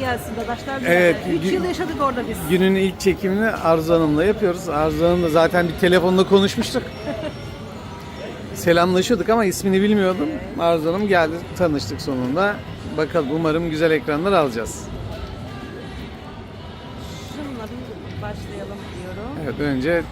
gelsin Dadaşlar Evet, evet, 3 gü- yıl yaşadık orada biz. Günün ilk çekimini Arzu Hanım'la yapıyoruz. Arzu Hanım'la zaten bir telefonla konuşmuştuk. Selamlaşıyorduk ama ismini bilmiyordum. Arzu Hanım geldi, tanıştık sonunda. Bakalım umarım güzel ekranlar alacağız. Şununla bir başlayalım diyorum. Evet önce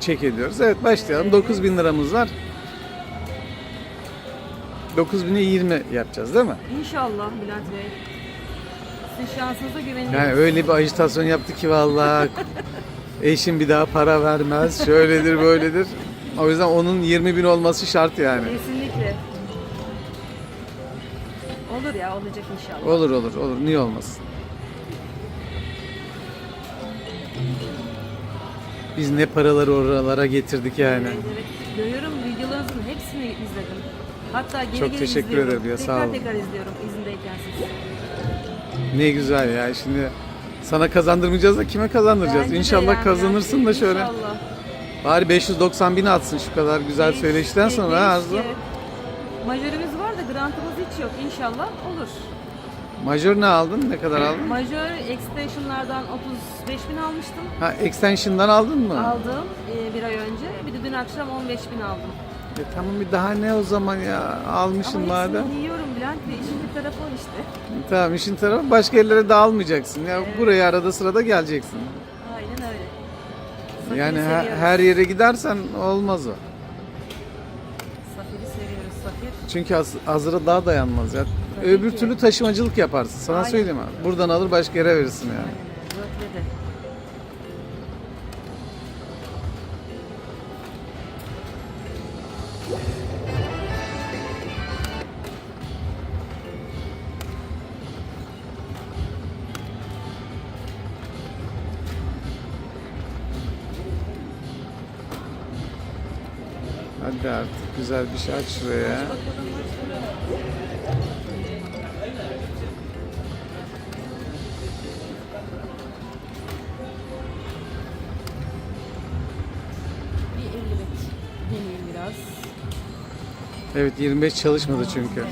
çek ediyoruz. Evet başlayalım. 9000 liramız var. 9000'e 20 yapacağız değil mi? İnşallah Bülent Bey. Sizin şansınıza güveniyoruz. Yani öyle bir ajitasyon yaptı ki vallahi eşim bir daha para vermez. Şöyledir böyledir. O yüzden onun 20 bin olması şart yani. Kesinlikle. Olur ya olacak inşallah. Olur olur olur. Niye olmasın? Biz ne paraları oralara getirdik yani. Evet, evet. Görüyorum videolarınızın hepsini izledim. Hatta geri Çok geri teşekkür izliyorum. ederim ya, sağ tekrar olun. tekrar izliyorum izindeyken siz. Ne güzel ya. Şimdi sana kazandırmayacağız da kime kazandıracağız? Bence de İnşallah yani kazanırsın Bülent da şöyle. İnşallah. Bari 590 bin atsın şu kadar güzel Keşke, söyleşten sonra ha Arzu. Majörümüz var da grantımız hiç yok. İnşallah olur. Majör ne aldın? Ne kadar aldın? Majör extensionlardan 35 bin almıştım. Ha extension'dan aldın mı? Aldım e, bir ay önce. Bir de dün akşam 15 bin aldım. E tamam bir daha ne o zaman ya? Almışsın Ama madem. hepsini Bey. İşin bir tarafı o işte. Tamam işin tarafı başka yerlere dağılmayacaksın. Ya buraya arada sırada geleceksin. Aynen öyle. Safir'i Yani he- seviyoruz. her yere gidersen olmaz o. Safir'i seviyoruz Safir. Çünkü az, hazıra daha dayanmaz ya. Tabii Öbür ki. türlü taşımacılık yaparsın. Sana Aynen. söyleyeyim abi. Buradan alır başka yere verirsin yani. Aynen Hadi artık güzel bir şey aç şuraya. ya. Bakalım bakalım. Bir 55 deneyeyim biraz. Evet 25 çalışmadı çünkü.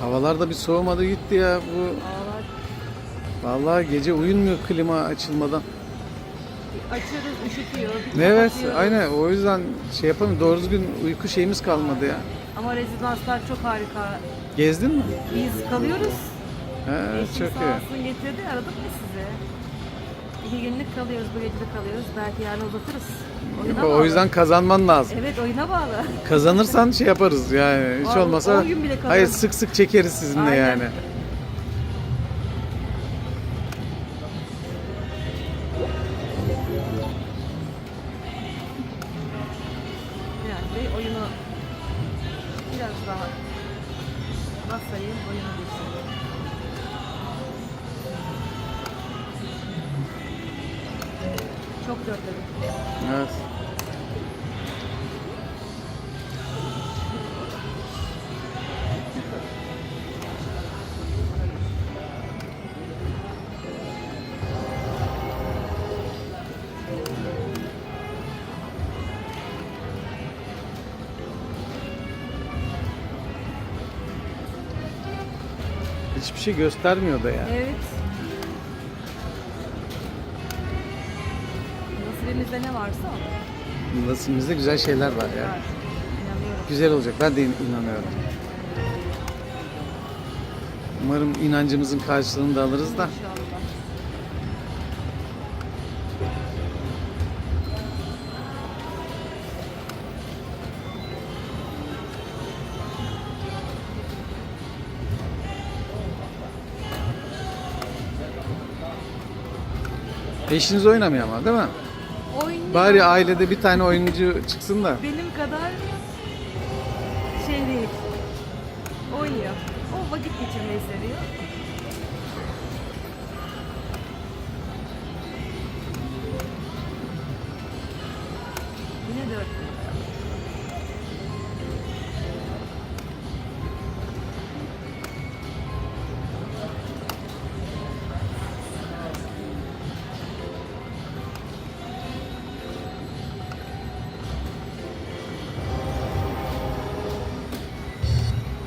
Havalar da bir soğumadı gitti ya. Bu Havalar vallahi gece uyumuyor klima açılmadan. açıyoruz, üşütüyor. bir Evet kapatıyoruz. aynen o yüzden şey yapamıyorum. Doğru düzgün uyku şeyimiz kalmadı ya. Ama rezidanslar çok harika. Gezdin mi? Biz kalıyoruz. He, Eşim çok sağ iyi. olsun getirdi, aradım ya size. İki günlük kalıyoruz, bu gece de kalıyoruz. Belki yarın uzatırız. Oyuna O yüzden kazanman lazım. Evet, oyuna bağlı. Kazanırsan şey yaparız yani hiç Vallahi olmasa on gün bile kalırım. hayır sık sık çekeriz sizinle Aynen. yani. Yani Bey oyunu biraz daha basayım, oyuna geçsin. Dörtledim. Evet. Hiçbir şey göstermiyor da yani. Evet. Nasibimizde ne varsa. Nasibimizde güzel şeyler var ya. Var. Güzel olacak. Ben de in- inanıyorum. Umarım inancımızın karşılığını da alırız da. İnşallah. Eşiniz oynamıyor ama değil mi? Bari ailede bir tane oyuncu çıksın da. Benim kadar şey değil. Oynuyor. O vakit geçirmeyi seviyor.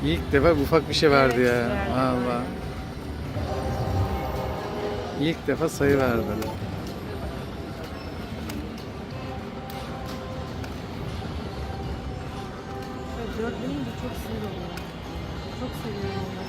İlk defa ufak bir şey verdi Evet, ya. verdi, Allah. İlk defa sayı verdi. Dörtleyince çok sinir oluyor. Çok seviyorum onları.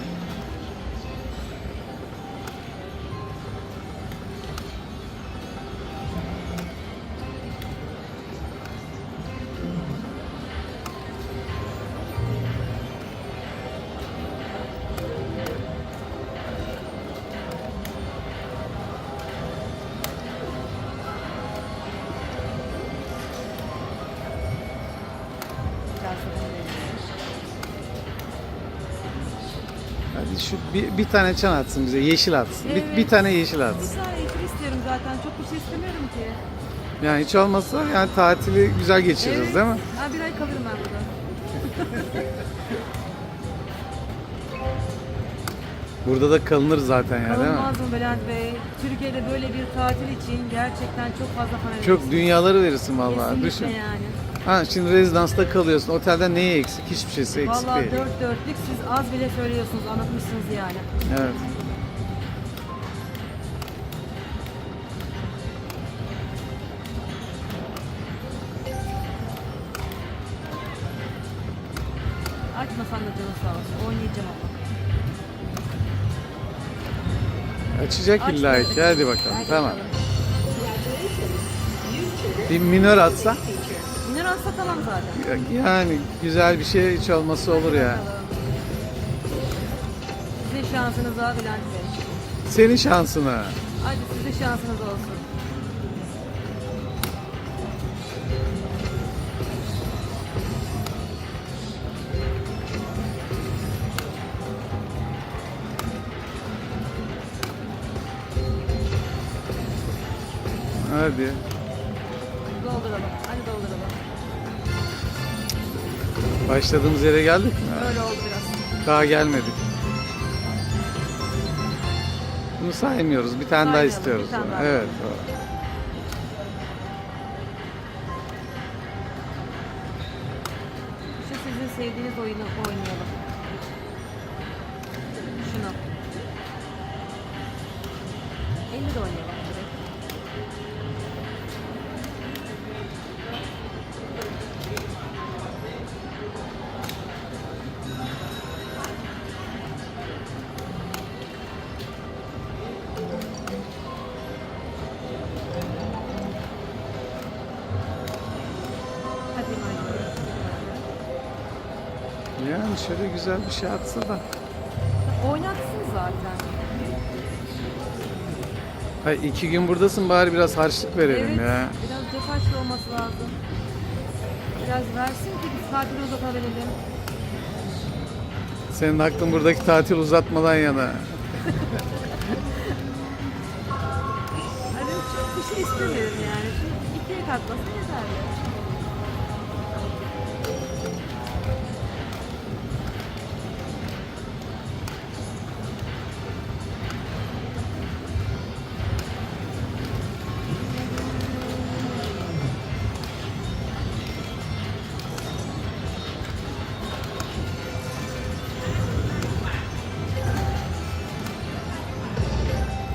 Hadi şu bir, bir tane çan atsın bize. Yeşil atsın. Bir, Evet. bir tane yeşil Bir atsın. tane yeşil istiyorum zaten. Çok bir şey istemiyorum ki. Yani hiç olmazsa yani tatili güzel geçiririz Evet. değil mi? Ha, bir ay kalırım ben burada. Burada da kalınır zaten ya değil mi? Kalınmaz mı Bülent Bey? Türkiye'de böyle bir tatil için gerçekten çok fazla para Çok dünyaları verirsin vallahi. Kesinlikle Düşün. yani. Ha şimdi rezidansta kalıyorsun. Otelden neye eksik? Hiçbir şeysi eksik Vallahi değil. dört dörtlük siz az bile söylüyorsunuz, anlatmışsınız yani. Evet. Açmasan da canı sağ olsun. Oynayacağım ama. Açacak Aç illa ki. Hadi bakalım. Tamam. Bir minör atsa Tamam zaten. yani güzel bir şey hiç olması olur ya. Sizin şansınız ha Bülent Bey. Senin şansına. Hadi sizin şansınız olsun. Hadi. Dolduralım. Hadi dolduralım. Başladığımız yere geldik mi? Öyle oldu biraz. Daha gelmedik. Bunu saymıyoruz. Bir tane daha Saymayalım, istiyoruz. bir tane daha. Evet. o. Şu sizin sevdiğiniz oyunu oynayalım. Şöyle güzel bir şey atsa da. Oynatsın zaten. Hayır, iki gün buradasın bari biraz harçlık verelim evet, ya. biraz defaşlı olması lazım. Biraz versin ki biz tatili uzatabilelim. Senin aklın buradaki tatil uzatmadan yana. Hani çok bir şey istemiyorum yani. Şu ikiye katlasa yeterli.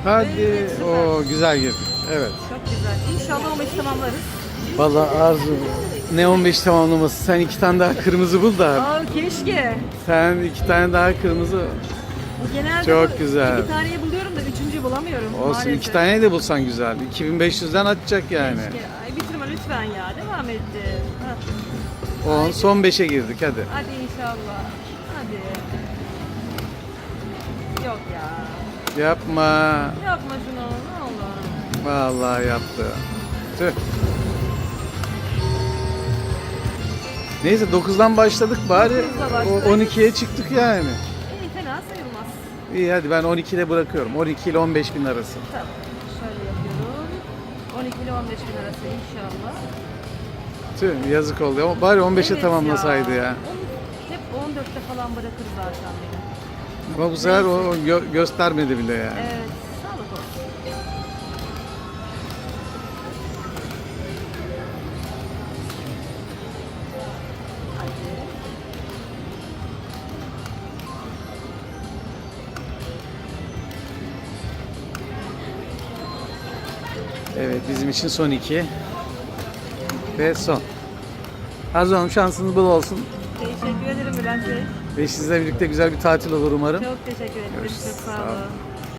Hadi. O güzel girdi. Evet. Çok güzel. İnşallah 15 tamamlarız. Vallahi Arzu ne 15 tamamlaması. Sen iki tane daha kırmızı bul da. Aa keşke. Sen iki tane daha kırmızı. Genelde Çok bu- güzel. İki taneyi buluyorum da üçüncüyü bulamıyorum. Olsun maalesef. iki tane de bulsan güzel. 2500'den atacak yani. Keşke. Ay bitirme lütfen ya. Devam etti. Ha. 10 son 5'e girdik hadi. Hadi inşallah. Yapma. Yapma şunu ne olur. Vallahi yaptı. Tüh. Neyse 9'dan başladık bari 9'da başladık. o 12'ye çıktık yani. İyi fena sayılmaz. İyi hadi ben 12'de bırakıyorum. 12 ile 15 bin arası. Tamam. Şöyle yapıyorum. 12 ile 15 bin arası inşallah. Tüh yazık oldu ama bari 15'e Evet tamamlasaydı ya. On- hep 14'te falan bırakır zaten. Ama bu sefer o gö- göstermedi bile yani. Evet. Evet bizim için son iki. Ve son. Arzu Hanım şansınız bol olsun. Teşekkür ederim Bülent Bey. Ve sizle birlikte güzel bir tatil olur umarım. Çok teşekkür ederim. Görüşürüz. Çok sağ olun.